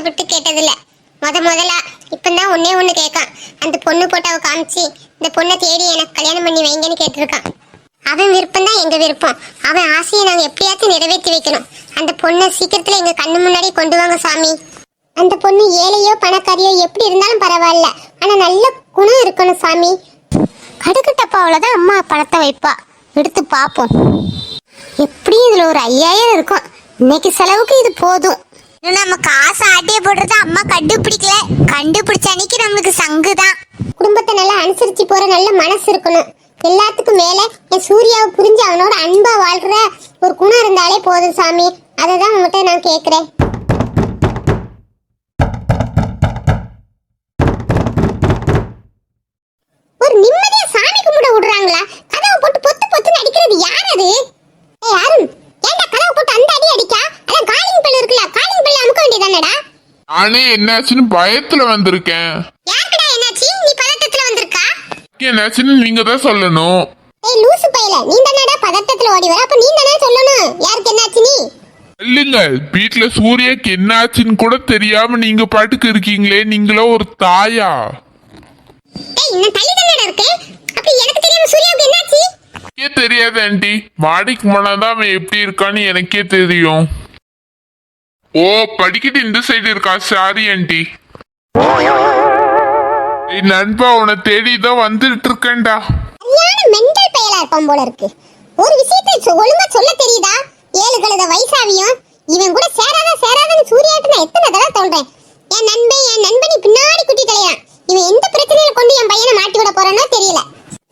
கஷ்டப்பட்டு கேட்டதில்ல. முத முதலா இப்பதான் ஒன்னே ஒன்று கேட்கான். அந்த பொண்ணு போட்டாவை காமிச்சு இந்த பொண்ணை தேடி எனக்கு கல்யாணம் பண்ணி வைங்கன்னு கேட்டிருக்கான். அவன் விருப்பம் தான் எங்க விருப்பம். அவன் ஆசையை நாங்க எப்படியாச்சும் நிறைவேற்றி வைக்கணும். அந்த பொண்ணை சீக்கிரத்துல எங்க கண்ணு முன்னாடி கொண்டு வாங்க சாமி. அந்த பொண்ணு ஏழையோ பணக்காரியோ எப்படி இருந்தாலும் பரவாயில்ல. ஆனா நல்ல குணம் இருக்கணும் சாமி. கடுகு டப்பாவில் தான் அம்மா பணத்தை வைப்பா. எடுத்து பார்ப்போம் எப்படியும் இதில் ஒரு ஐயாயிரம் இருக்கும். இன்னைக்கு செலவுக்கு இது போதும். நம்ம காசு ஆட்டிய போடுறது அம்மா கண்டுபிடிக்கல. கண்டுபிடிச்ச அன்னைக்கு நம்மளுக்கு சங்கு தான். குடும்பத்தை நல்லா அனுசரிச்சு போற நல்ல மனசு இருக்கணும். எல்லாத்துக்கும் மேல என் சூர்யாவை புரிஞ்சு அவனோட அன்பா வாழ்ற ஒரு குணம் இருந்தாலே போதும் சாமி. அதை தான் உங்ககிட்ட நான் கேட்குறேன் ஒரு நிம்மதியா சாமி கும்பிட விடுறாங்களா? கதவை போட்டு பொத்து பொத்துன்னு அடிக்கிறது யார் அது? ஏய் அருண். ஏன்டா கதவை போட்டு அந்த அடி அடிக்கா? அதான் காலிங் பெல் இருக்குல்ல காலிங் பெல் அமுக்க வேண்டியதானடா நானே என்னாச்சுன்னு பயத்துல வந்திருக்கேன். யாருக்குடா என்னாச்சு? நீ பதட்டத்துல வந்திருக்கா? என்னாச்சுன்னு நீங்க தான் சொல்லணும். ஏய் லூசு பையல நீ தானடா பதட்டத்துல ஓடி வர? அப்ப நீ தானே சொல்லணும். யாருக்கு என்னாச்சு நீ? இல்லைங்க வீட்டுல சூர்யாக்கு என்னாச்சுன்னு கூட தெரியாம நீங்க பாட்டுக்கு இருக்கீங்களே நீங்களோ ஒரு தாயா. ஏய் நான் தள்ளி தானடா இருக்கேன் அப்ப எனக்கு தெரியாம சூர்யாவுக்கு என்னாச்சு? எனக்கே தெரியாது ஆண்டி. மாடிக்கு போனாதான் அவன் எப்படி இருக்கான்னு எனக்கே தெரியும். ஓ படிக்கிட்டு இந்த சைடு இருக்கா? Sorry aunty. நண்பா உன்னை தேடி தான் வந்துட்டு இருக்கேன்டா. சரியான மெண்டல் பையலா இருப்பான் போல இருக்கு. ஒரு விஷயத்தை சொ- ஒழுங்கா சொல்ல தெரியுதா? ஏழு கழுத வயசாவியும் இவன் கூட சேராத சேராதன்னு சூர்யாட்டு நான் எத்தனை தடவை சொல்றேன். என் நண்பன் என் நண்பனி பின்னாடி குட்டி தலையான். இவன் எந்த பிரச்சனையில கொண்டு என் பையனை மாட்டி விட போறானோ தெரியல.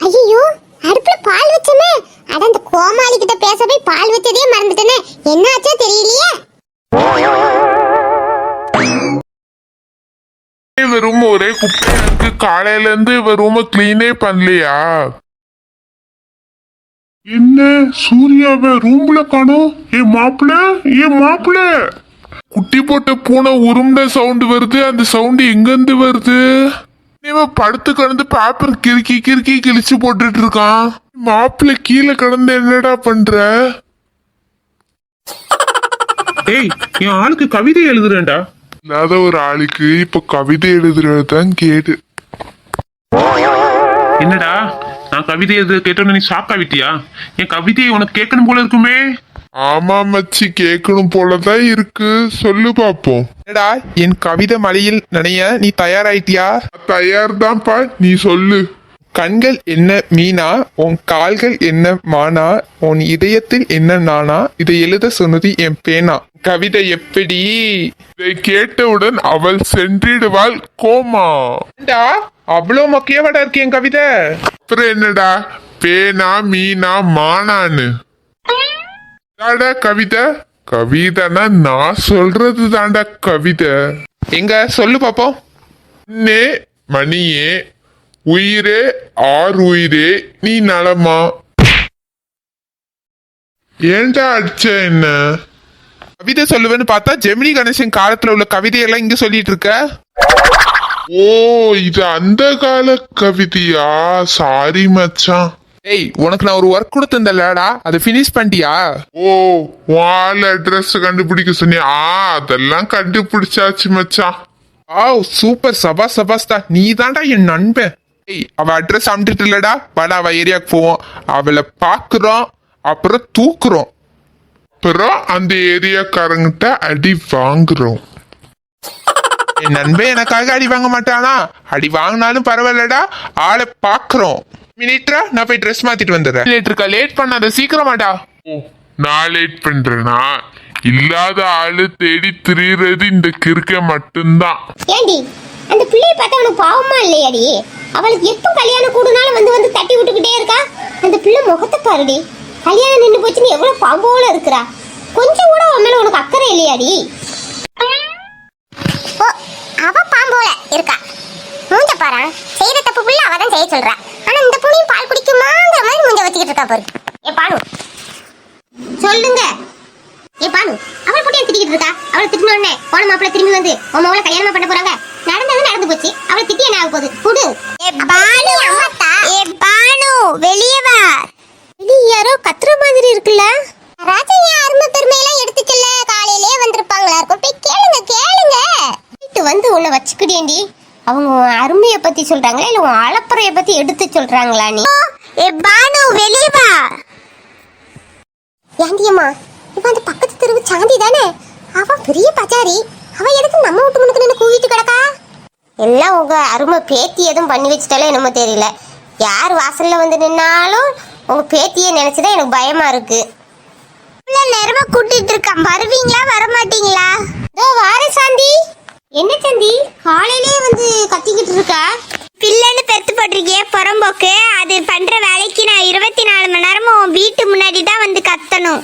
ஐயோ அடுப்புல பால் வச்சோமே அட அந்த கோமாளி கிட்ட பேச போய் பால் வச்சதே மறந்துட்டேனே. என்ன ஆச்சோ தெரியலையே. இவ ரூம் ஒரே குப்பையா இருக்கு. காலையில இருந்து இவ ரூம கிளீனே பண்ணலையா? என்ன? சூர்யாவ ரூம்ல காணோம்? ஏ மாப்பிள? ஏ மாப்பிள? குட்டி போட்ட பூனை உருண்ட சவுண்ட் வருது. அந்த சவுண்ட் எங்க இருந்து வருது? இவன் படுத்து கிடந்து பேப்பர் கிறுக்கி கிறுக்கி கிழிச்சு போட்டுட்டு இருக்கான். மாப்பிள கீழே கிடந்து என்னடா பண்ற? ஏய் என் ஆளுக்கு கவிதை எழுதுறேன்டா. இல்லாத ஒரு ஆளுக்கு இப்ப கவிதை எழுதுறது தான் கேடு. என்னடா நான் கவிதை எழுத கேட்டோன்னு நீ ஷாக் ஆகிட்டியா என் கவிதையை உனக்கு கேட்கணும் போல இருக்குமே. ஆமா மச்சி கேட்கணும் போலதான் இருக்கு. சொல்லு பாப்போம். என்னடா என் கவிதை மலையில் நனைய நீ தயாராயிட்டியா? தயார் தான்ப்பா நீ சொல்லு. கண்கள் என்ன மீனா? உன் கால்கள் என்ன மானா? உன் இதயத்தில் என்ன நானா? இதை எழுத சொன்னது என் பேனா. கவிதை எப்படி? இதை கேட்டவுடன் அவள் சென்றிடுவாள் கோமா. ஏண்டா அவ்வளோ மொக்கையவாடா இருக்கு என் கவிதை. அப்புறம் என்னடா? பேனா மீனா மானான்னு. தாடா கவிதை? கவிதைனா நான் சொல்றது தாண்டா கவிதை. எங்க? சொல்லு பாப்போம். நே மணியே உயிரே ஆர் உயிரே நீ நலமா? ஏன்டா அடிச்ச என்ன? கவிதை சொல்லுவேன்னு பார்த்தா ஜெமினி கணேசன் காலத்துல உள்ள கவிதையெல்லாம் இங்க சொல்லிட்டு இருக்க? ஓ இது அந்த கால கவிதையா? சாரி மச்சான். ஏய் உனக்கு நான் ஒரு ஒர்க் கொடுத்திருந்தேன்லடா. அதை ஃபினிஷ் பண்ணிட்டியா? ஓ வால் அட்ரஸ் கண்டுபிடிக்க சொன்னியா? ஆ அதெல்லாம் கண்டுபிடிச்சாச்சு மச்சான். ஆவ் சூப்பர் சபாஸ் சபாஸ்டா நீ தான்டா என் நண்பன். ஏய் அவ அட்ரஸ் அமிட்டுட்டு இல்லடா வாடா அவ ஏரியாவுக்கு போவோம். அவளை பாக்குறோம் அப்புறம் தூக்குறோம். அப்புறம் அந்த ஏரியாக்காரங்கிட்ட அடி வாங்குறோம். என் நண்பன் எனக்காக அடி வாங்க மாட்டானா? அடி வாங்கினாலும் பரவாயில்லடா. ஆளை பாக்குறோம் மினிட்ரா நான் போய் ட்ரெஸ் மாத்திட்டு வந்துடுறேன். லேட் இருக்கா? லேட் பண்ணாத சீக்கிரமாடா. ஓ நான் லேட் பண்றேனா? இல்லாத ஆளு தேடி திரியிறது இந்த கிறுக்க மட்டும்தான். ஏண்டி அந்த பிள்ளைய பார்த்தா உனக்கு பாவமா இல்லையாடி? அவளுக்கு எப்போ கல்யாணம் கூடுனாலும் வந்து வந்து தட்டி விட்டுக்கிட்டே இருக்கா? அந்த பிள்ளை முகத்தை பாருடி. கல்யாணம் நின்று போச்சுன்னு எவ்வளவு பாம்போல இருக்கிறா. கொஞ்சம் கூட அவன் மேல உனக்கு அக்கறை இல்லையாடி? ஓ அவ பாம்போல இருக்கா. மூஞ்ச பாரு. செய்யற தப்பு புள்ள அவ தான் செய்ய சொல்றா. புள்ளையும் பால் குடிக்குமாங்கிற மாதிரி மூஞ்ச வச்சுக்கிட்டு இருக்கா பாரு. ஏ பானு. சொல்லுங்க. ஏ பானு அவளை போட்டு திட்டிக்கிட்டு இருக்கா? அவளை திட்டின உடனே போன மாப்பிள்ள திரும்பி வந்து உன் மவளை கல்யாணம் பண்ண போறாங்க. நடந்தது நடந்து போச்சு. அவளை திட்டி என்ன ஆக போகுது? குடு ஏ பானு. ஏ பானு வெளியே வா. வெளிய யாரோ கத்துற மாதிரி இருக்குல்ல? ராஜா ஏன் அருமை பெருமையெல்லாம் எடுத்துக்கல. காலையிலே வந்திருப்பாங்களா? இருக்கும். போய் கேளுங்க கேளுங்க. வந்து உன்னை வச்சுக்கிட்டேன்டி. அவங்க அருமையை பத்தி சொல்றாங்களா? இல்ல உன் அளப்பறைய பத்தி எடுத்து சொல்றாங்களா நீ? ஏ பானு வெளியே வா. ஏண்டியம்மா இவன் அந்த பக்கத்து தெருவு சாந்தி தானே? அவன் பெரிய பஜாரி. அவன் எதுக்கு நம்ம வீட்டு முன்னுக்கு நின்று கூவிட்டு கிடக்கா? எல்லாம் உங்க அருமை பேத்தி எதுவும் பண்ணி வச்சுட்டாலும் என்னமோ தெரியல. யார் வாசல்ல வந்து நின்னாலும் உங்க பேத்தியை நினைச்சுதான் எனக்கு பயமா இருக்கு. நேரமா கூட்டிட்டு இருக்கான். வருவீங்களா? வர மாட்டீங்களா இதோ வார சாந்தி. என்ன சாந்தி? காலையிலே வந்து கத்திக்கிட்டு இருக்கா? பிள்ளைன்னு பெத்து போட்டிருக்கிய புறம்போக்கு. அது பண்ற வேலைக்கு நான் இருபத்தி நாலு மணி நேரமும் வீட்டு முன்னாடி தான் வந்து கத்தணும்.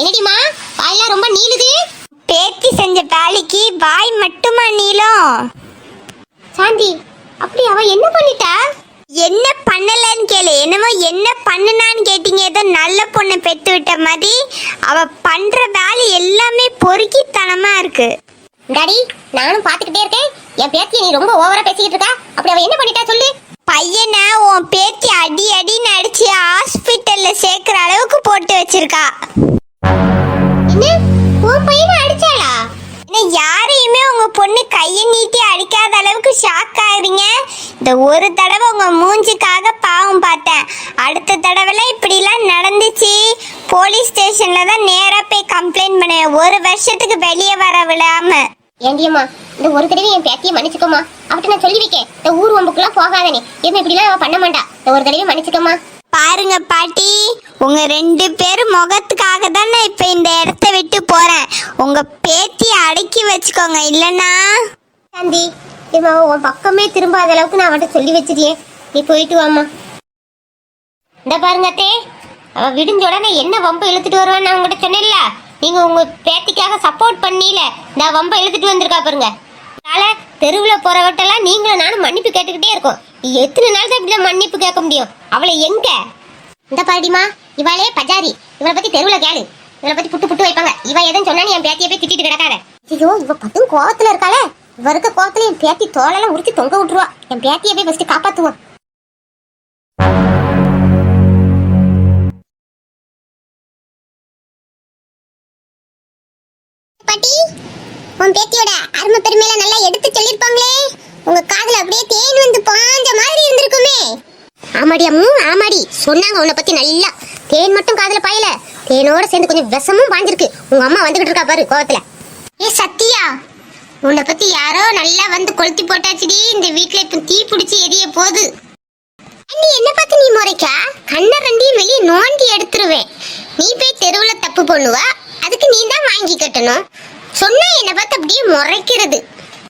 என்னடிமா வாயெல்லாம் ரொம்ப நீளுது. பேத்தி செஞ்ச வேலைக்கு வாய் மட்டுமா நீளம்? சாந்தி அப்படி அவ என்ன பண்ணிட்டா? என்ன பண்ணலன்னு கேளு. என்னமோ என்ன பண்ணுனான்னு கேட்டீங்க. ஏதோ நல்ல பொண்ணை பெத்து விட்ட மாதிரி. அவ பண்ற வேலை எல்லாமே பொறுக்கித்தனமா இருக்கு. டாடி நானும் பாத்துக்கிட்டே இருக்கேன். என் பேத்தியை நீ ரொம்ப ஓவரா பேசிக்கிட்டு இருக்கா? அப்படி அவ என்ன பண்ணிட்டா சொல்லு? பையனை உன் பேத்தி அடி அடின்னு அடிச்சு ஹாஸ்பிட்டல்ல சேர்க்கிற அளவுக்கு போட்டு வச்சிருக்கா. என்ன? உன் பையனை அடிச்சாளா? இன்னும் எப்பவுமே உங்க பொண்ணு கையை நீட்டி அடிக்காத அளவுக்கு ஷாக் ஆகுறீங்க. இந்த ஒரு தடவை உங்க மூஞ்சிக்காக பாவம் பார்த்தேன். அடுத்த தடவைலாம் இப்படிலாம் நடந்துச்சு. போலீஸ் ஸ்டேஷன்ல தான் நேரா போய் கம்ப்ளைண்ட் பண்ணேன். ஒரு வருஷத்துக்கு வெளியே வர விடாம. ஏண்டியம்மா இந்த ஒரு தடவை என் பேத்தியை மன்னிச்சுக்கோமா அவட்ட நான் சொல்லி வைக்கேன். இந்த ஊர் வம்புக்குலாம் போகாதனே நீ. இவன் இப்படிலாம் அவ பண்ண மாட்டா. இந்த ஒரு தடவை மன்னிச்சுக்கோமா பாருங்க பாட்டி உங்க ரெண்டு பேரும் முகத்துக்காக தானே இப்ப இந்த இடத்த விட்டு போறேன். உங்க பேத்தி அடக்கி வச்சுக்கோங்க இல்லனா? சாந்தி இவன் உன் பக்கமே திரும்பாத அளவுக்கு நான் அவட்ட சொல்லி வச்சிருக்கேன். நீ போயிட்டு வாமா இந்த பாருங்க அத்தே அவ விடிஞ்ச உடனே என்ன வம்பு இழுத்துட்டு வருவான்னு நான் உங்ககிட்ட சொன்னேன்ல? நீங்க உங்க பேத்திக்காக சப்போர்ட் பண்ணீல இந்த வம்பை இழுத்துட்டு வந்திருக்கா பாருங்க. அதனால தெருவில் போறவட்டெல்லாம் நீங்களும் நானும் மன்னிப்பு கேட்டுக்கிட்டே இருக்கோம். எத்தனை நாள் தான் இப்படி மன்னிப்பு கேட்க முடியும்? அவளை எங்க? இந்த பாடிமா இவளே பஜாரி. இவளை பத்தி தெருவில் கேளு. இவளை பத்தி புட்டு புட்டு வைப்பாங்க. இவ எதுவும் சொன்னா நீ என் பேத்தியை போய் திட்டிட்டு கிடக்காத. ஐயோ இவ பத்தும் கோவத்துல இருக்காளே. இவ இருக்க கோவத்துல என் பேத்தி தோலெல்லாம் உரிச்சு தொங்க விட்டுருவா. என் பேத்தியை போய் ஃபர்ஸ்ட் காப்பாத்துவான் உன் பேத்தியோட அருமை பெருமையில நல்லா எடுத்து சொல்லிருப்பாங்களே உங்க காதுல அப்படியே தேன் வந்து பாஞ்ச மாதிரி இருந்திருக்குமே. ஆமாடி அம்மு ஆமாடி. சொன்னாங்க உன்னை பத்தி நல்லா. தேன் மட்டும் காதுல பாயல. தேனோட சேர்ந்து கொஞ்சம் விஷமும் பாஞ்சிருக்கு. உங்க அம்மா வந்துகிட்டு இருக்கா பாரு கோவத்துல. ஏ சத்தியா உன்னை பத்தி யாரோ நல்லா வந்து கொளுத்தி போட்டாச்சுடி. இந்த வீட்டுல இப்ப தீ பிடிச்சி எரிய போகுது. அண்ணி என்ன பார்த்து நீ முறைக்கா? கண்ண ரெண்டையும் வெளியே நோண்டி எடுத்துருவேன். நீ போய் தெருவுல தப்பு பண்ணுவ. அதுக்கு நீ தான் வாங்கி கட்டணும். சொன்னா என்ன பார்த்து அப்படியே முறைக்கிறது.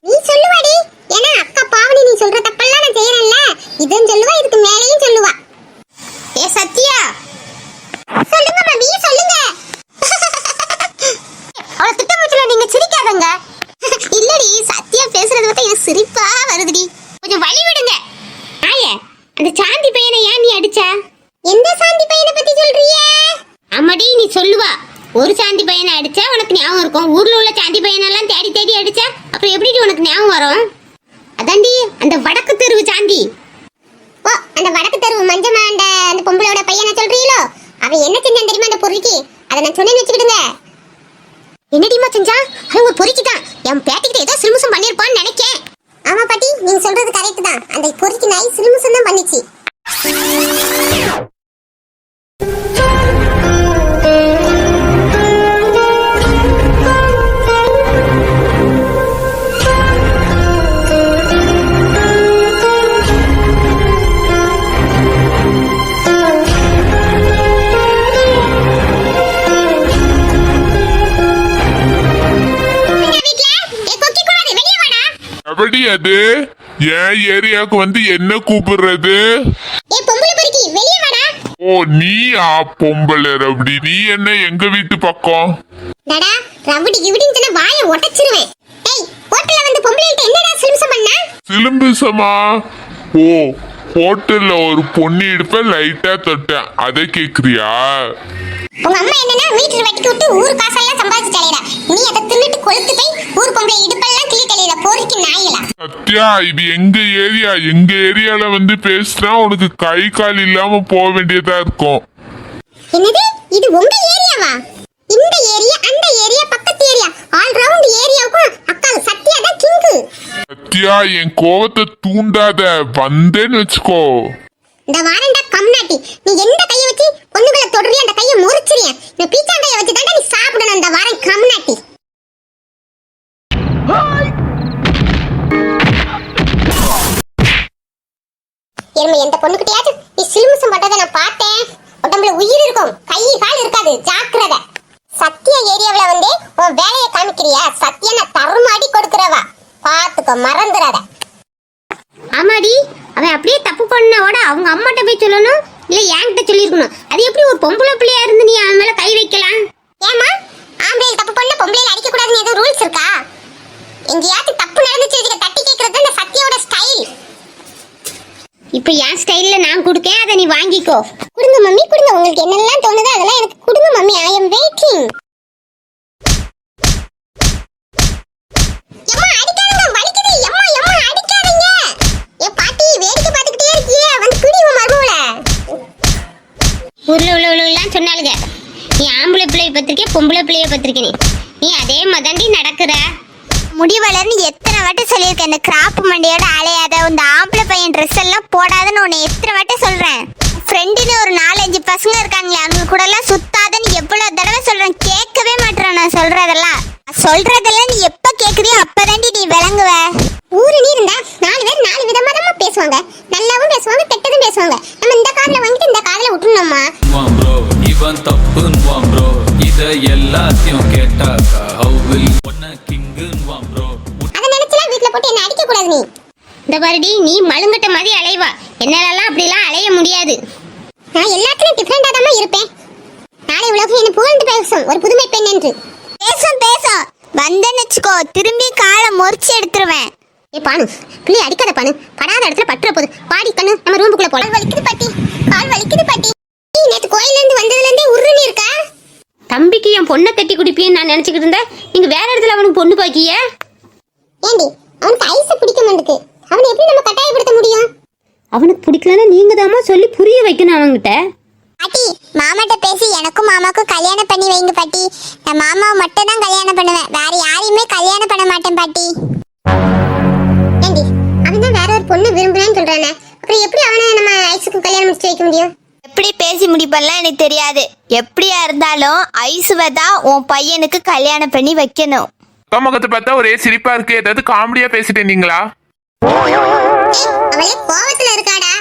நீ சொல்லுவாடி. ஏன்னா அக்கா பாவனி நீ சொல்ற தப்பெல்லாம் நான் செய்யறேன்ல இதுன்னு சொல்லுவா இதுக்கு மேலேயும் சொல்லுவா. ஏ சத்யா. சொல்லுங்க மம்மி சொல்லுங்க. அவளை திட்டமுச்சல நீங்க சிரிக்காதங்க. இல்லடி சத்யா பேசுறது பார்த்தா எனக்கு சிரிப்பா வருதுடி. கொஞ்சம் வழி விடுங்க. ஆயே அந்த சாந்தி பையனை ஏன் நீ அடிச்ச? எந்த சாந்தி பையனை பத்தி சொல்றியே? அம்மாடி நீ சொல்லுவா. ஒரு சாந்தி பையனை அடிச்சா உனக்கு ஞாபகம் இருக்கும். ஊர்ல உள்ள சாந்தி பையனெல்லாம் தேடி தேடி அடிச்சா அப்புறம் எப்படி உனக்கு ஞாபகம் வரும்? அதாண்டி அந்த வடக்கு தெருவு சாந்தி. ஓ அந்த வடக்கு தெருவு மஞ்சமா அந்த அந்த பொம்பளோட பையனை சொல்றீங்களோ? அவன் என்ன செஞ்சான் தெரியுமா அந்த பொருளுக்கு? அதை நான் சொன்னேன்னு வச்சுக்கிடுங்க. என்னடிமா செஞ்சா அவங்க பொறுக்கி தான் என் பேட்டிக்கிட்ட ஏதோ சிலுமுசம் பண்ணிருப்பான்னு நினைக்கேன். ஆமா பாட்டி நீங்க சொல்றது கரெக்ட் தான். அந்த பொறுக்கி நாய் சிலுமுசம் தான் பண்ணிச்சு. எப்படி அது? என் ஏரியாவுக்கு வந்து என்ன கூப்பிடுறது? ஓ நீ ஆ பொம்பளை அப்படி நீ என்ன எங்க வீட்டு பக்கம்? டடா ரவுடி கிவிடின்னு சொன்ன வாயை உடைச்சிருவேன் ஏய் ஹோட்டல்ல வந்து பொம்பளைகிட்ட என்னடா சிலுமுசம் பண்ணா சிலும்பிசமா ஓ ஹோட்டல்ல ஒரு பொண்ணு இடுப்ப லைட்டா தொட்டேன் அதை கேக்குறியா? உங்க அம்மா என்னன்னா வீட்டுல வெட்டி விட்டு ஊர் காசெல்லாம் சம்பாதிச்சு தலையிடா நீ அதை தின்னுட்டு கொளுத்து போய் ஊர் பொம்பளை இடுப்பெல்லாம் கிளி தலையில பொறுக்கி நாயலா. சத்யா இது எங்க ஏரியா? எங்க ஏரியால வந்து பேசினா உனக்கு கை கால் இல்லாம போக வேண்டியதா இருக்கும். என்னது? இது உங்க ஏரியாவா? இந்த ஏரியா அந்த area north area. All round ஏரியாவுக்கும் அக்கால் சத்யா தான் கிங்கு சத்யா என் கோவத்தை தூண்டாத வந்தேன்னு வச்சுக்கோ. இந்த வாரண்டா கம்நாட்டி நீ எந்த கைய வச்சு பொண்ணுகளை தொடரிய அந்த கைய முறிச்சிரிய இந்த பீச்சாங்கைய வச்சு தான் நீ சாப்பிடணும் அந்த வாரம் கம்நாட்டி. எருமை எந்த பொண்ணுகிட்டயாச்சும் நீ சிலுமிசம் பட்டதை நான் பார்த்தேன். உடம்புல உயிர் இருக்கும். கை கால் இருக்காது. ஜாக்கிரதை. சத்திய ஏரியாவுல வந்து உன் வேலையை காமிக்கிறியா? சத்திய நான் தருமாடி கொடுக்கிறவா. பாத்துக்கோ மறந்துடாத. ஆமாடி அவன் அப்படியே தப்பு பண்ணவோட அவங்க அம்மாட்ட போய் சொல்லணும் இல்ல என்கிட்ட சொல்லியிருக்கணும். அது எப்படி ஒரு பொம்பளை பிள்ளையா இருந்து நீ அவன் மேல கை வைக்கலாம்? ஏமா ஆம்பளை தப்பு பண்ண பொம்பளையில அடிக்க கூடாதுன்னு எதுவும் ரூல்ஸ் இருக்கா? எங்கேயாச்சும் தப்பு நடந்துச்சு இதுக்கு தட்டி கேக்குறது இந்த சத்தியோட ஸ்டைல் இப்ப என் ஸ்டைல்ல நான் கொடுக்கேன் அதை நீ வாங்கிக்கோ. கொடுங்க மம்மி கொடுங்க. உங்களுக்கு என்னெல்லாம் தோணுதோ அதெல்லாம் எனக்கு கொடுங்க மம்மி. ஐ அம் வெயிட்டிங் சொன்னாளுங்க. நீ ஆம்பளை பிள்ளைய பத்திருக்கே பொம்பளை பிள்ளைய பத்திருக்க நீ. நீ அதே மதாண்டி நடக்கிற. முடிவலர்னு எத்தனை வாட்டி சொல்லியிருக்கேன் இந்த கிராப் மண்டையோட அலையாத இந்த ஆம்பளை பையன் ட்ரெஸ் எல்லாம் போடாதன்னு உன்னை எத்தனை வாட்டி சொல்றேன். ஃப்ரெண்டுன்னு ஒரு நாலஞ்சு பசங்க இருக்காங்களே அவங்க கூட எல்லாம் சுத்தாதன்னு எவ்வளவு தடவை சொல்றேன் கேட்கவே மாட்டேன் நான் சொல்றதெல்லாம். நான் சொல்றதெல்லாம் நீ எப்ப கேக்குறியோ அப்பதாண்டி நீ விளங்குவ. ஊரு நீ இருந்தா நாலு பேர் நாலு விதமா தான் பேசுவாங்க. நல்லாவும் பேசுவாங்க கெட்டதும் பேசுவாங்க. நம்ம இந்த காதுல வாங்கிட்டு இந்த காதுல விட்டுணும்மா வான் ப்ரோ இவன் தப்புன்னுவான் ப்ரோ இத எல்லாத்தையும் கேட்டாக்கா ஹவுவில் ஒன்ன கிங்குன்னுவான் ப்ரோ அதை நினைச்சலாம் வீட்ல போட்டு என்ன அடிக்க கூடாது நீ. இந்த பாருடி நீ மழுங்கட்ட மாதிரி அலைவா. என்னாலலாம் அப்படிலாம் அலைய முடியாது. நான் எல்லாத்துலயும் டிஃப்ரெண்டா தான் இருப்பேன். நாளை உலகம் என்ன புகழ்ந்து பேசும் ஒரு புதுமை பெண் என்று. பேசும் பேசும். வந்தேன்னு வச்சுக்கோ திரும்பி காலை முறிச்சு எடுத்துருவேன். ஏ பானு பிள்ளை அடிக்காத பானு. படாத இடத்துல பட்டுற போது. பாடி கண்ணு நம்ம ரூமுக்குள்ள போலாம். வலிக்குது பாட்டி. கால் வலிக்குது பாட்டி. நீ நேத்து கோயில்ல இருந்து வந்ததுல இருந்தே உருன்னு இருக்கா? தம்பிக்கு என் பொண்ணை தட்டி குடிப்பேன்னு நான் நினைச்சுக்கிட்டு இருந்தேன். நீங்க வேற இடத்துல அவனுக்கு பொண்ணு பாக்கிய? ஏண்டி அவனுக்கு ஐஸ பிடிக்க மாட்டுக்கு அவனை எப்படி நம்ம கட்டாயப்படுத்த முடியும்? அவனுக்கு பிடிக்கலன்னா நீங்க தாமா சொல்லி புரிய வைக்கணும் அவன்கிட்ட. பாட்டி மாமாட்ட பேசி எனக்கும் மாமாக்கும் கல்யாணம் பண்ணி வைங்க பாட்டி. நான் மாமாவை மட்டும் தான் கல்யாணம் பண்ணுவேன். வேற யாரையுமே கல்யாணம் பண்ண மாட்டேன் பாட்டி. ஏண்டி அவன் தான் வேற ஒரு பொண்ணு விரும்புறேன்னு சொல்றானே. அப்புறம் எப்படி அவனை நம்ம ஐஸுக்கு கல்யாணம் முடிச்சு வைக்க முடியும்? எப்படி பேசி முடிப்பெல்லாம் எனக்கு தெரியாது. எப்படியா இருந்தாலும் ஐசுவை தான் உன் பையனுக்கு கல்யாணம் பண்ணி வைக்கணும். அக்கா முகத்தை பார்த்தா ஒரே சிரிப்பா இருக்கு. ஏதாவது காமெடியா பேசிட்டு இருந்தீங்களா? அவளே கோவத்துல இருக்காடா.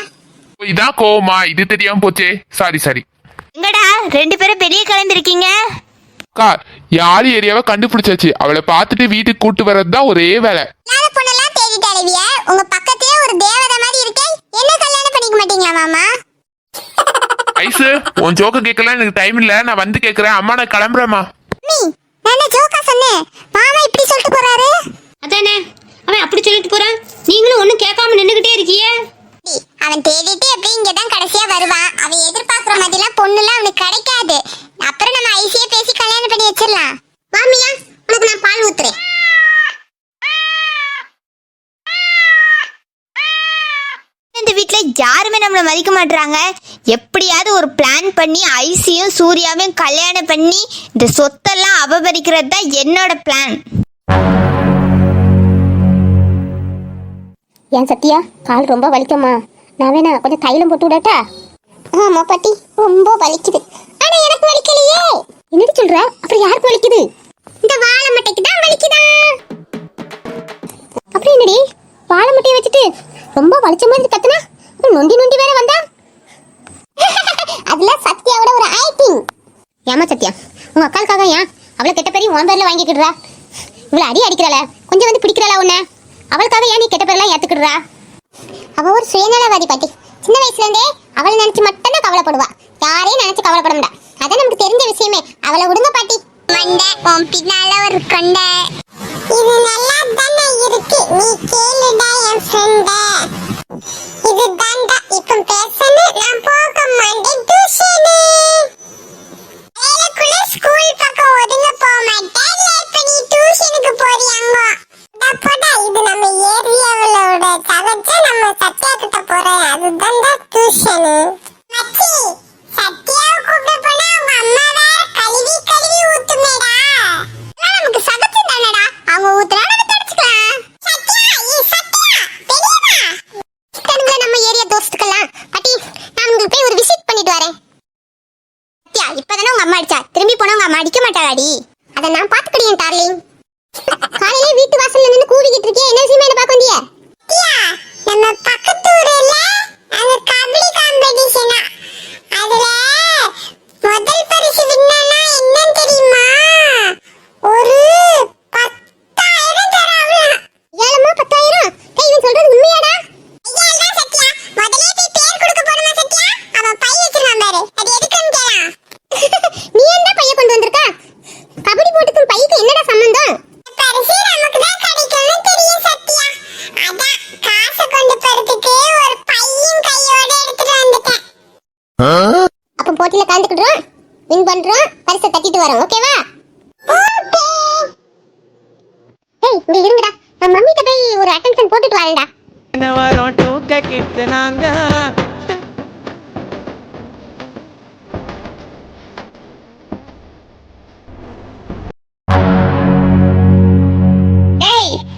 இதான் கோவமா? இது தெரியாம போச்சே. சாரி சாரி எங்கடா? ரெண்டு பேரும் வெளியே கிளம்பிருக்கீங்க. அக்கா யார் ஏரியாவை கண்டுபிடிச்சாச்சு? அவளை பார்த்துட்டு வீட்டுக்கு கூட்டு வர்றது தான் ஒரே வேலை. இல்லாத பொண்ணெல்லாம் தேடிட்டு அழுவிய உங்க பக்கத்திலே ஒரு தேவதை மாதிரி இருக்கே. என்ன கல்யாணம் பண்ணிக்க மாட்டீங்களா மாமா? ஐசு உன் ஜோக்க கேட்கலாம் எனக்கு டைம் இல்ல. நான் வந்து கேக்குறேன் அம்மா நான் கிளம்புறேம்மா. நீ நான் ஜோக்கா சொன்னேன் மாமா இப்படி சொல்லிட்டு போறாரு. அதானே? அவன் அப்படி சொல்லிட்டு போறான். நீங்களும் ஒன்றும் கேட்காம நின்றுகிட்டே இருக்கியே டேய், அவன் தேடிட்டு எப்படி இங்க தான் கடைசியா வருவான். அவன் எதிர்பார்க்குற மாதிரிலாம் பொண்ணுலாம் அவனுக்கு கிடைக்காது. அப்புறம் நம்ம ஐசியே பேசி கல்யாணம் பண்ணி வச்சிடலாம். மாமியா உனக்கு நான் பால் ஊத்துறேன். வீட்ல யாருமே நம்மள மதிக்க மாட்டாங்க எப்படியாவது ஒரு பிளான் பண்ணி ஐசியும் சூர்யாவையும் கல்யாணம் பண்ணி இந்த சொத்தெல்லாம் அபகரிக்கிறது தான் என்னோட பிளான் ஏன் சத்யா கால் ரொம்ப வலிக்குமா? நான் வேணா கொஞ்சம் தைலம் போட்டு விடட்டா? ஆமா பாட்டி ரொம்ப வலிக்குது. ஆனா எனக்கு வலிக்கலையே. என்னடி சொல்ற? அப்புறம் யாருக்கு வலிக்குது? இந்த வாழை மட்டைக்கு தான் வலிக்குதா? அப்புறம் என்னடி? வாழை மட்டையை வச்சுட்டு ரொம்ப வலிச்ச மாதிரி கத்துனா? நொண்டி நொண்டி வேற வந்தா? அதுல சத்யாவோட ஒரு ஆக்டிங் ஏமா சத்யா உங்க அக்காளுக்காக ஏன் அவளை கெட்ட பேரையும் உன் பேர்ல வாங்கிக்கிடுறா? இவ்வளவு அடி அடிக்கிறாள கொஞ்சம் வந்து பிடிக்கிறாளா உன்ன? அவளுக்காக ஏன் நீ கெட்ட பேரெல்லாம் ஏத்துக்கிடுறா? அவ ஒரு சுயநலவாதி பாட்டி. சின்ன வயசுல இருந்தே அவளை நினைச்சு மட்டும்தான் கவலைப்படுவா. யாரையும் நினைச்சு கவலைப்பட மாட்டா. அதான் நமக்கு தெரிஞ்ச விஷயமே. அவளை விடுங்க பாட்டி. மண்டை உன் பின்னால ஒரு கொண்டை.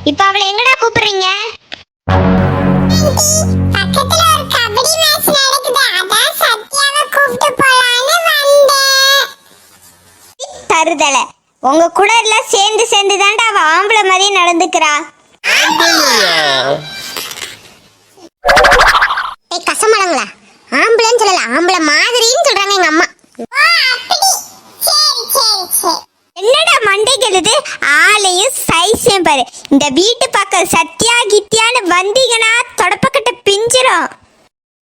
இப்ப அவளை எங்கடா கூப்பிடுறீங்க? பக்கத்துல ஒரு கபடி மேட்ச் நடக்குது அதான் சத்யாவை கூப்பிட்டு போலான்னு வந்தேன் தருதல உங்க கூட எல்லாம் சேர்ந்து சேர்ந்து தான்டா அவ ஆம்பளை மாதிரி நடந்துக்கிறா. ஏய் கசமலங்களா? ஆம்பளைன்னு சொல்லல ஆம்பளை மாதிரின்னு சொல்றாங்க எங்க அம்மா. என்னடா மண்டை கெழுது ஆளையும் சைஸையும் பாரு. இந்த வீட்டு பக்கம் சத்யா கித்தியான்னு வந்தீங்கன்னா தொடப்பக்கட்ட பிஞ்சிரும்.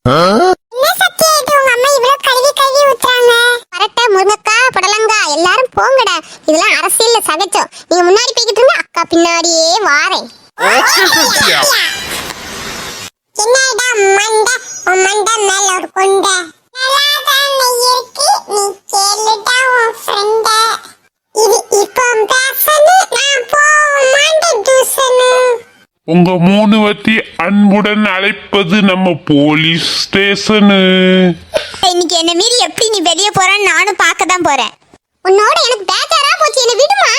என்ன சத்யா இது? உங்க அம்மா இவ்வளவு கழுவி கழுவி ஊத்துறாங்க. பரட்டை முருங்கக்காய் புடலங்காய் எல்லாரும் போங்கடா. இதெல்லாம் அரசியல்ல சகஜம். நீங்க முன்னாடி போய்கிட்டு இருந்தா அக்கா பின்னாடியே வாரேன். என்னடா மண்டை உன் மண்டை மேல ஒரு கொண்டை. நல்லாதானே இருக்கு. நீ கேளுடா உன் ஃப்ரெண்ட இது இப்போ பேசணும் நான் டியூசனும் உங்க மூணு வத்தி அன்புடன் அழைப்பது நம்ம போலீஸ் ஸ்டேஷனு. இன்னைக்கு என்ன மீறி எப்படி நீ வெளியே போறன்னு நானும் பார்க்க தான் போறேன். உன்னோட எனக்கு பேச்சாரா போச்சு என்ன விடுமா?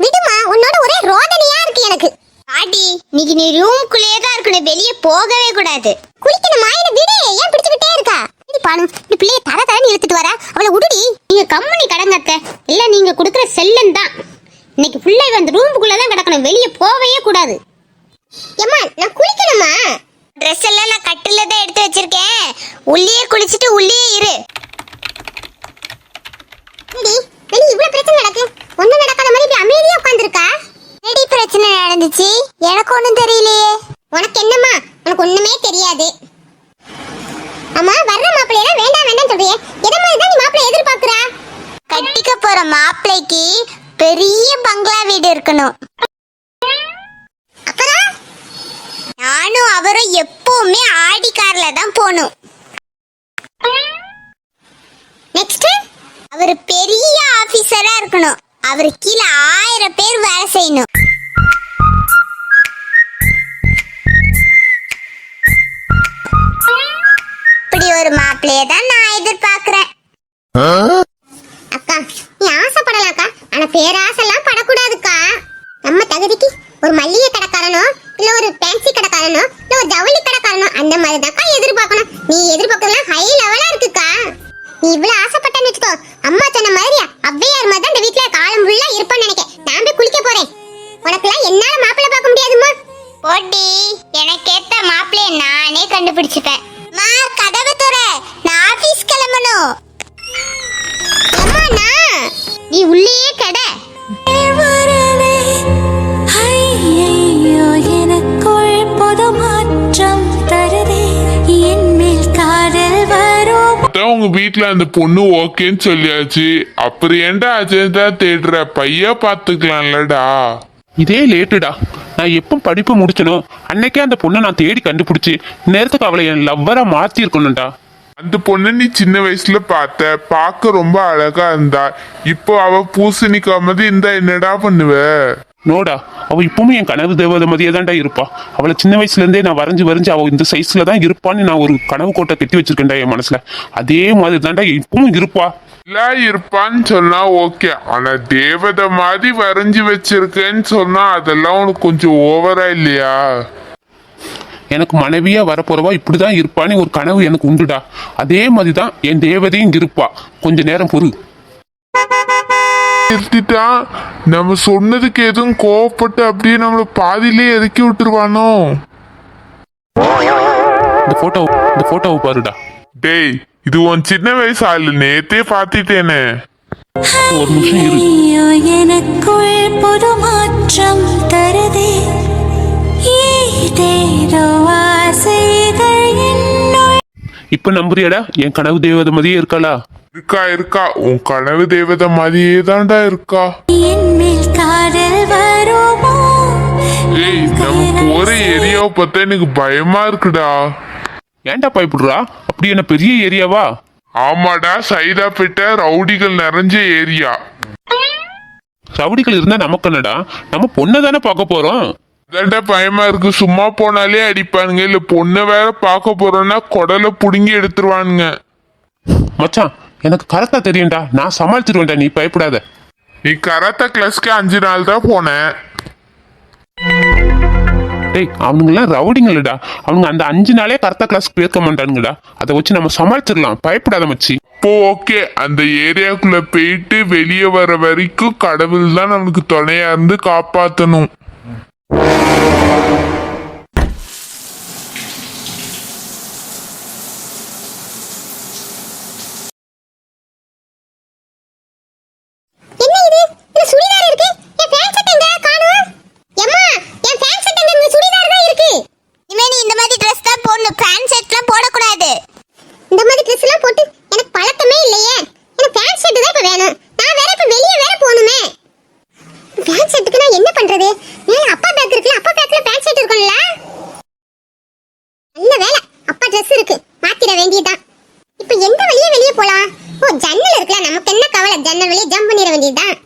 விடுமா உன்னோட ஒரே ரோதனையா இருக்கு எனக்கு. ஆடி இன்னைக்கு நீ ரூம்குள்ளேயே தான் இருக்கணும் வெளியே போகவே கூடாது. குளிக்கணுமா என்ன விடு ஏன் பிடிச்சுக்கிட்டே இருக்கா? பானு இந்த பிள்ளைய தர தரன்னு இழுத்துட்டு வர. அவளை உடுடி. நீங்க கம்மனி கடங்கத்த இல்ல நீங்க கொடுக்குற செல்லன் தான். இன்னைக்கு ஃபுல்லா வந்து ரூமுக்குள்ள தான் கிடக்கணும். வெளியே போகவே கூடாது. ஏம்மா நான் குளிக்கணுமா? ட்ரெஸ் எல்லாம் நான் கட்டில தான் எடுத்து வச்சிருக்கேன். உள்ளே குளிச்சுட்டு உள்ளே இரு. ரெடி வெளிய இவ்வளவு பிரச்சனை நடக்கு ஒண்ணும் நடக்காத மாதிரி இப்படி அமைதியா உட்கார்ந்திருக்கா? ரெடி பிரச்சனை நடந்துச்சு? எனக்கு ஒண்ணும் தெரியலையே. உனக்கு என்னம்மா? உனக்கு ஒண்ணுமே தெரியாது. அம்மா வர்ற மாப்பிள்ளையெல்லாம் வேண்டாம் வேண்டாம் சொல்றியே. எதை மாதிரி தான் நீ மாப்பிள்ளை எதிர்பார்க்கறா? கட்டிக்க போற மாப்பிள்ளைக்கு பெரிய பங்களா வீடு இருக்கணும். அப்புறம் நானும் அவரும் எப்பவுமே ஆடி கார்ல தான் போகணும். நெக்ஸ்ட் அவர் பெரிய ஆபீசரா இருக்கணும். அவர் கீழே ஆயிரம் பேர் வேலை செய்யணும். ஒரு மாப்பிள்ளைய தான் நான் எதிர்பார்க்கிறேன். அக்கா நீ ஆசைப்படலாம்க்கா ஆனா பேராசெல்லாம் படக்கூடாதுக்கா. நம்ம தகுதிக்கு ஒரு மல்லிகை வீட்ல அந்த பொண்ணு ஓகேன்னு சொல்லியாச்சு. அப்புறம் ஏன்டா அஜந்தா தேடுற? பைய பாத்துக்கலாம்லடா. இதே லேட்டுடா. நான் எப்போ படிப்பு முடிச்சனோ அன்னைக்கே அந்த பொண்ணை நான் தேடி கண்டுபிடிச்சி நேரத்துக்கு அவளை என் லவ்வரா மாத்தி இருக்கணும்டா அந்த பொண்ணு நீ சின்ன வயசுல பார்த்த பார்க்க ரொம்ப அழகா இருந்தா இப்போ அவ பூசணிக்கா மாதிரி இருந்தா என்னடா பண்ணுவ? நோடா அவ இப்பவுமே என் கனவு தேவதை மாதிரியே தான்டா இருப்பா அவளை சின்ன வயசுல இருந்தே நான் வரைஞ்சு வரைஞ்சு அவ இந்த சைஸ்ல தான் இருப்பான்னு நான் ஒரு கனவு கோட்டை கட்டி வச்சிருக்கேன்டா என் மனசுல அதே மாதிரி தான்டா இப்பவும் இருப்பா இல்ல இருப்பான்னு சொன்னா ஓகே ஆனா தேவதை மாதிரி வரைஞ்சு வச்சிருக்கேன்னு சொன்னா அதெல்லாம் உனக்கு கொஞ்சம் ஓவரா இல்லையா எனக்கு மனைவியா வரப்போறவா இப்படிதான் இருப்பான்னு ஒரு கனவு எனக்கு உண்டுடா அதே மாதிரி தான் என் தேவதையும் இருப்பா கொஞ்ச நேரம் பொறு நிறுத்திட்டான் நம்ம சொன்னதுக்கு எதுவும் கோவப்பட்டு அப்படியே நம்மள பாதியிலே இறக்கி விட்டுருவானோ? இந்த போட்டோ இந்த போட்டோவை பாருடா. டேய் இது உன் சின்ன வயசு ஆளு நேத்தே பாத்திட்டேனே ஒரு நிமிஷம் இரு. எனக்குள் புது மாற்றம் தருதே. ஏதேதோ ஆசைகள் இப்ப நம்புறியாடா? என் கனவு தேவதை மாதிரியே இருக்காளா? இருக்கா இருக்கா. உன் கனவு தேவதை மாதிரியே தான்டா இருக்கா. என் மேல் காதல் வருமோ? ஏய் நமக்கு ஒரு ஏரியாவை பார்த்தா எனக்கு பயமா இருக்குடா. ஏன்டா பயப்படுறா? அப்படி என்ன பெரிய ஏரியாவா? ஆமாடா சைதாப்பேட்டை ரவுடிகள் நிறைஞ்ச ஏரியா. ரவுடிகள் இருந்தா நமக்கு என்னடா? நம்ம பொண்ணை தானே பார்க்க போறோம். அதான்டா பயமா இருக்கு. சும்மா போனாலே அடிப்பானுங்க. இல்ல பொண்ணை வேற பார்க்க போறோம்னா குடலை புடுங்கி எடுத்துருவானுங்க. மச்சான் எனக்கு கரெக்டா தெரியும்டா. நான் சமாளிச்சிருவேன்டா. நீ பயப்படாத. நீ கராத்தா கிளாஸ்க்கு அஞ்சு நாள் தான் போனேன் டேய் அவனுங்கெல்லாம் ரவுடிங்களடா அவனுங்க அந்த அஞ்சு நாளே கரெக்டா கிளாஸ்க்கு போயிருக்க மாட்டானுங்கடா. அதை வச்சு நம்ம சமாளிச்சிடலாம் பயப்படாத மச்சி. இப்போ ஓகே. அந்த ஏரியாக்குள்ள போயிட்டு வெளியே வர வரைக்கும் கடவுள் தான் நமக்கு துணையா இருந்து காப்பாத்தணும். போட்டு எனக்கு பழக்கமே இல்லையே. எனக்கு பேண்ட் ஷர்ட் தான் இப்ப வேணும். நான் வேற இப்ப வெளியே வேற போகணுமே. பேண்ட் ஷர்ட்டுக்கு நான் என்ன பண்றது? மேல அப்பா பேக் இருக்குல்ல அப்பா பேக்ல பேண்ட் ஷர்ட் இருக்கும்ல? நல்ல வேலை. அப்பா ட்ரெஸ் இருக்கு. மாத்திர வேண்டியதுதான். இப்போ எந்த வழியே வெளியே போலாம்? ஓ ஜன்னல் இருக்குல்ல நமக்கு என்ன கவலை? ஜன்னல் வெளியே ஜம்ப் பண்ணிட வேண்டியதுதான்.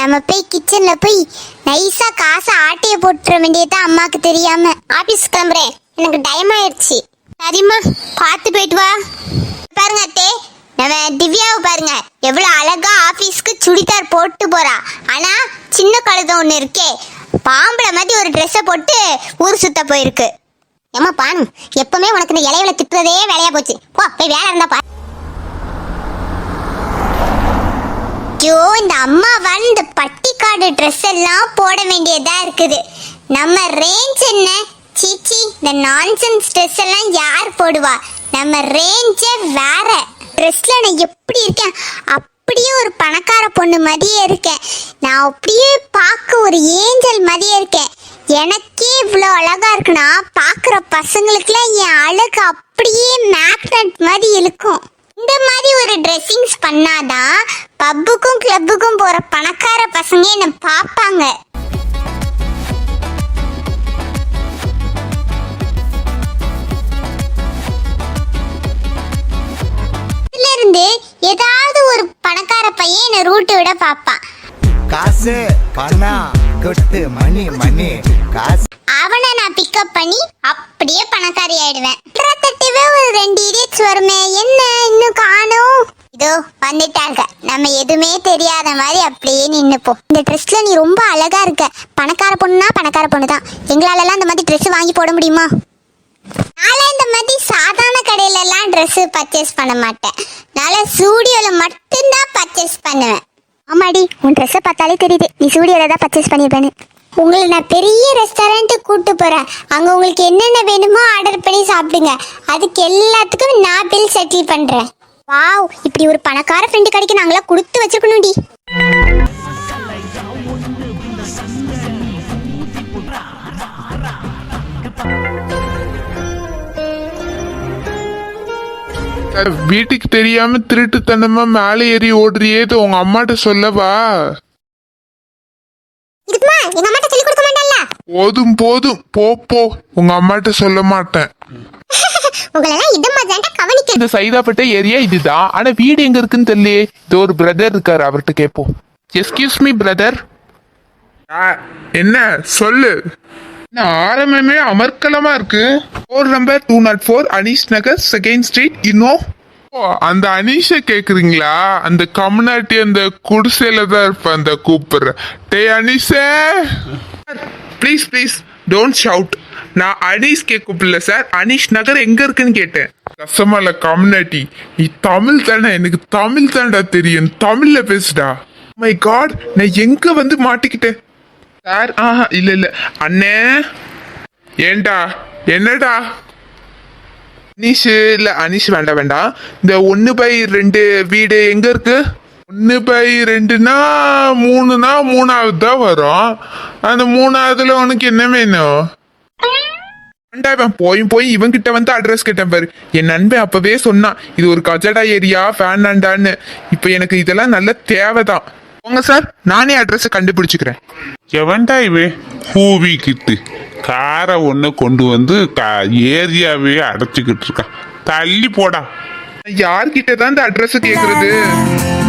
நம்ம போய் கிச்சன்ல போய் நைஸா காசை ஆட்டைய போட்டுற வேண்டியதான் அம்மாக்கு தெரியாம ஆபீஸ் கிளம்புறேன். எனக்கு டைம் ஆயிடுச்சு. சரிம்மா பார்த்து போயிட்டு வா. பாருங்க அத்தே நம்ம திவ்யாவை பாருங்க. எவ்வளவு அழகா ஆபீஸ்க்கு சுடிதார் போட்டு போறா. ஆனா சின்ன கழுதை ஒண்ணு இருக்கே. பாம்பளை மாதிரி ஒரு ட்ரெஸ்ஸை போட்டு ஊர் சுத்த போயிருக்கு. ஏமா பானு எப்பவுமே உனக்கு இந்த இலையில திட்டுறதே வேலையா போச்சு. போ போய் வேலை இருந்தா பாரு. ஐயோ இந்த அம்மாவால் இந்த பட்டிக்காடு ட்ரெஸ் எல்லாம் போட வேண்டியதா இருக்குது. நம்ம ரேஞ்ச் என்ன? சீச்சி இந்த நான்சென்ஸ் ட்ரெஸ் எல்லாம் யார் போடுவா? நம்ம ரேஞ்சே வேற. ட்ரெஸ்ல நான் எப்படி இருக்கேன்? அப்படியே ஒரு பணக்கார பொண்ணு மாதிரியே இருக்கேன். நான் அப்படியே பார்க்க ஒரு ஏஞ்சல் மாதிரியே இருக்கேன். எனக்கே இவ்வளோ அழகா இருக்குன்னா பார்க்குற பசங்களுக்குலாம் என் அழகு அப்படியே மேக்னட் மாதிரி இருக்கும் இந்த மாதிரி ஒரு ட்ரெஸ்ஸிங்ஸ் பண்ணாதான் பப்புக்கும் கிளப்புக்கும் போற பணக்கார பசங்க என்ன பார்ப்பாங்க. இருந்து ஏதாவது ஒரு பணக்கார பையன் என்ன ரூட்டு விட பார்ப்பான். காசு பணம். கொட்டு மணி மணி. காசு அவனை நான் பிக்கப் பண்ணி அப்படியே பணக்காரி ஆயிடுவேன். தட்டிவே ஒரு ரெண்டு இடியட்ஸ் வருமே என்ன இன்னும் காணும்? இதோ வந்துட்டாங்க. நம்ம எதுவுமே தெரியாத மாதிரி அப்படியே நின்னுப்போம். இந்த ட்ரெஸ்ல நீ ரொம்ப அழகா இருக்க. பணக்கார பொண்ணுனா பணக்கார பொண்ணு தான் எங்களாலலாம் இந்த மாதிரி ட்ரெஸ் வாங்கி போட முடியுமா? நான் இந்த மாதிரி சாதாரண கடையில எல்லாம் ட்ரெஸ் பர்ச்சேஸ் பண்ண மாட்டேன். நான் ஸ்டூடியோல மட்டும்தான் பர்ச்சேஸ் பண்ணுவேன். ஆமாடி உன் ட்ரெஸ்ஸை பார்த்தாலே தெரியுது. நீ சூடியோட தான் பர்ச்சேஸ் பண்ணியிருப்பேன்னு. உங்களை நான் பெரிய ரெஸ்டாரண்ட்டுக்கு கூட்டு போறேன். அங்க உங்களுக்கு என்னென்ன வேணுமோ ஆர்டர் பண்ணி சாப்பிடுங்க. அதுக்கு எல்லாத்துக்கும் நான் பில் செட்டில் பண்றேன். வாவ் இப்படி ஒரு பணக்கார ஃப்ரெண்டு கிடைக்க நாங்களாம் கொடுத்து வச்சிருக்கணும்டி. வீட்டுக்கு தெரியாம திருட்டுத்தனமா மேலே ஏறி ஓடுறியே இது உங்க அம்மாட்ட சொல்லவா? போதும் போதும். போ போ. உங்க அம்மாட்ட சொல்ல மாட்டேன். இந்த சைதாப்பேட்டை ஏரியா இதுதான். ஆனா வீடு எங்க இருக்குன்னு தெரியலையே. இது ஒரு பிரதர் இருக்காரு அவர்கிட்ட கேட்போம் எஸ்கியூஸ் மீ பிரதர் என்ன? சொல்லு. ஆரம்பமே அமர்க்கலமா இருக்கு. Four number two not four Anish Nagar second street இன்னும் ஓ அந்த அனீஷை கேக்குறீங்களா? அந்த கம்யூனிட்டி அந்த குடிசையில தான் இருப்பேன் அந்த கூப்பிடுற டே அனீஷே ப்ளீஸ் ப்ளீஸ் டோன்ட் ஷவுட் நான் அனீஷ் கேட்கல சார் அனீஷ் நகர் எங்க இருக்குன்னு கேட்டேன். கசமல கம்யூனிட்டி நீ தமிழ் தானே? எனக்கு தமிழ் தான்டா தெரியும். தமிழ்ல பேசுடா. Oh மை காட் நான் எங்க வந்து மாட்டிக்கிட்டேன்? சார்? ஆஹா இல்ல இல்ல. அண்ணே. ஏன்டா என்னடா? அனீஷ் இல்ல அனீஷ் வேண்டாம் வேண்டாம் இந்த ஒன்னு பை ரெண்டு வீடு எங்க இருக்கு? ஒன்று பை ரெண்டுனா மூணுனா மூணாவது தான் வரும். அந்த மூணாவதுல உனக்கு என்ன வேணும்? ஏன்டா இவன் போயும் போய் இவன்கிட்ட வந்து அட்ரஸ் கேட்டேன் பாரு. என் நண்பன் அப்பவே சொன்னான் இது ஒரு கஜடா ஏரியா வேண்டாண்டான்னு இப்போ எனக்கு இதெல்லாம் நல்ல தேவைதான். போங்க சார். நானே அட்ரஸ் கண்டுபிடிச்சுக்கிறேன். எவன்டா இவன் ஹூவி கிட்டு காரை ஒன்று கொண்டு வந்து கா- ஏரியாவே அடைச்சிக்கிட்டு இருக்கான் தள்ளி போடா. யார்கிட்ட தான் இந்த அட்ரஸ் கேக்குறது?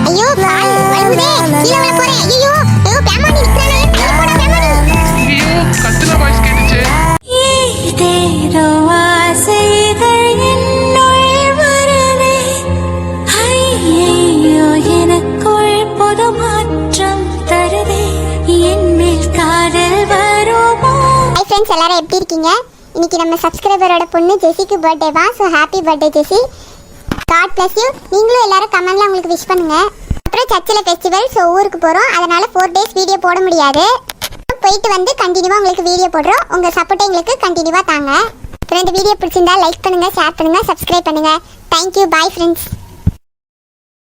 ஐயோ கால் வழுவுதே கீழே விழ போறேன். ஐயோ ஐயோ பேமானி நிக்கிறானே ஐயோ, போடா பேமானி ஐயோ கத்துன வாய்ஸ் கேட்டுச்சு. இருக்கீங்க. இன்னைக்கு நம்ம சப்ஸ்கிரைபரோட பொண்ணு ஜெசிக்கு பர்த்டேவா so happy birthday Jessie. God bless you நீங்களும் எல்லாரும் கமெண்ட்ல உங்களுக்கு விஷ் பண்ணுங்க. அப்புறம் சர்ச்சில் ஃபெஸ்டிவல் ஸோ ஊருக்கு போகிறோம் அதனால ஃபோர் டேஸ் வீடியோ போட முடியாது. போயிட்டு வந்து கண்டினியூவாக உங்களுக்கு வீடியோ போடுறோம். உங்கள் சப்போர்ட்டை எங்களுக்கு கண்டினியூவாக தாங்க. அப்புறம் இந்த வீடியோ பிடிச்சிருந்தா லைக் பண்ணுங்க ஷேர் பண்ணுங்கள் சப்ஸ்கிரைப் பண்ணுங்க. Thank you bye friends